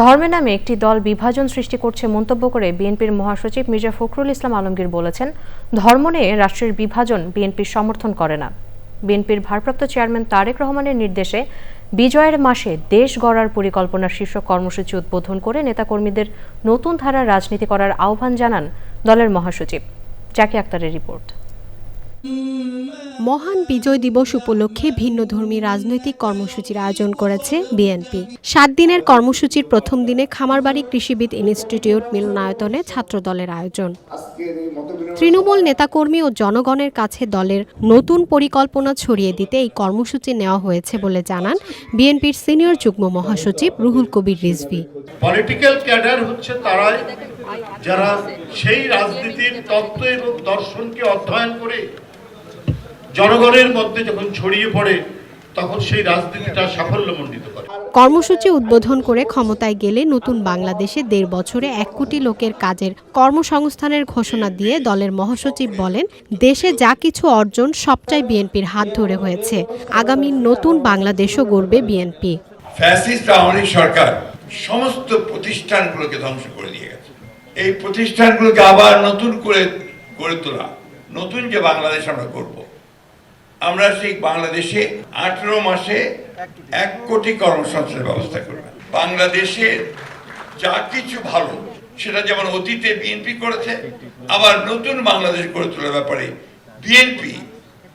ধর্মের নামে একটি দল বিভাজন সৃষ্টি করছে মন্তব্য করে বিএনপির মহাসচিব মির্জা ফখরুল ইসলাম আলমগীর বলেছেন, ধর্ম নিয়ে রাষ্ট্রের বিভাজন বিএনপির সমর্থন করে না। বিএনপির ভারপ্রাপ্ত চেয়ারম্যান তারেক রহমানের নির্দেশে বিজয়ের মাসে দেশ গড়ার পরিকল্পনা শীর্ষক কর্মসূচি উদ্বোধন করে নেতাকর্মীদের নতুন ধারার রাজনীতি করার আহ্বান জানান দলের মহাসচিব। জাকি আক্তারের রিপোর্ট। মহান বিজয় দিবস উপলক্ষে ভিন্নধর্মী রাজনৈতিক কর্মসূচির আয়োজন করেছে বিএনপি। সাত দিনের কর্মসূচির প্রথম দিনে খামারবাড়ি কৃষিবিদ ইনস্টিটিউট মিলনায়তনে ছাত্র দলের আয়োজন। তৃণমূল নেতাকর্মী ও জনগণের কাছে দলের নতুন পরিকল্পনা ছড়িয়ে দিতে এই কর্মসূচি নেওয়া হয়েছে বলে জানান বিএনপির সিনিয়র যুগ্ম মহাসচিব রুহুল কবির রিজভী। পলিটিক্যাল ক্যাডার হচ্ছে তারাই, যারা সেই রাজনীতির তত্ত্ব এবং দর্শনকে অধ্যয়ন করে জনগণের মধ্যে যখন ছড়িয়ে পড়ে তখন সেই রাজনীতিটা সাফল্যমণ্ডিত করে। কর্মসূচি উদ্বোধন করে ক্ষমতায় গেলে নতুন বাংলাদেশে দেড় বছরে এক কোটি লোকের কাজের কর্মসংস্থানের ঘোষণা দিয়ে দলের মহাসচিব বলেন দেশে যা কিছু অর্জন সবটাই বিএনপির হাত ধরে হয়েছে। আগামী নতুন বাংলাদেশও গড়বে বিএনপি। ফ্যাসিস্ট আওয়ামী সরকার সমস্ত প্রতিষ্ঠানগুলোকে ধ্বংস করে দিয়ে গেছে। এই প্রতিষ্ঠানগুলোকে আবার নতুন করে গড়ে তোলা নতুন যে বাংলাদেশ আমরা করব আমরা সেই বাংলাদেশে আঠেরো মাসে এক কোটি কর্মসংস্থানের ব্যবস্থা করব। বাংলাদেশে যা কিছু ভালো সেটা যেমন অতীতে বিএনপি করেছে আবার নতুন বাংলাদেশ গড়ে তোলার ব্যাপারে বিএনপি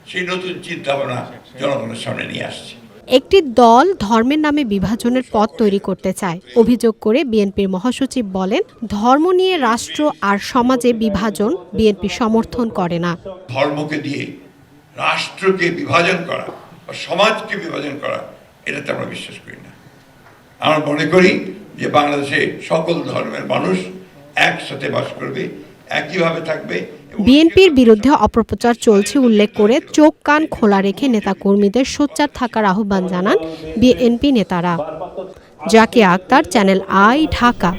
সেই নতুন চিন্তা ভাবনা জনগণের সামনে নিয়ে আসছে। একটি দল ধর্মের নামে বিভাজনের পথ তৈরি করতে চায় অভিযোগ করে বিএনপির মহাসচিব বলেন ধর্ম নিয়ে রাষ্ট্র আর সমাজে বিভাজন বিএনপি সমর্থন করে না। ধর্মকে দিয়ে রাষ্ট্রকে বিভাজন করা বা সমাজকে বিভাজন করা, এটাতে আমরা বিশ্বাস করি না। আমরা মনে করি যে বাংলাদেশে সকল ধর্মের মানুষ একসাথে বাস করবে, একইভাবে থাকবে। বিএনপির বিরুদ্ধে অপপ্রচার চলছে উল্লেখ করে চোখ কান খোলা রেখে নেতাকর্মীদের সোচ্চার থাকার আহ্বান জানান বিএনপি নেতারা। Zakia Akter, channel I, Dhaka.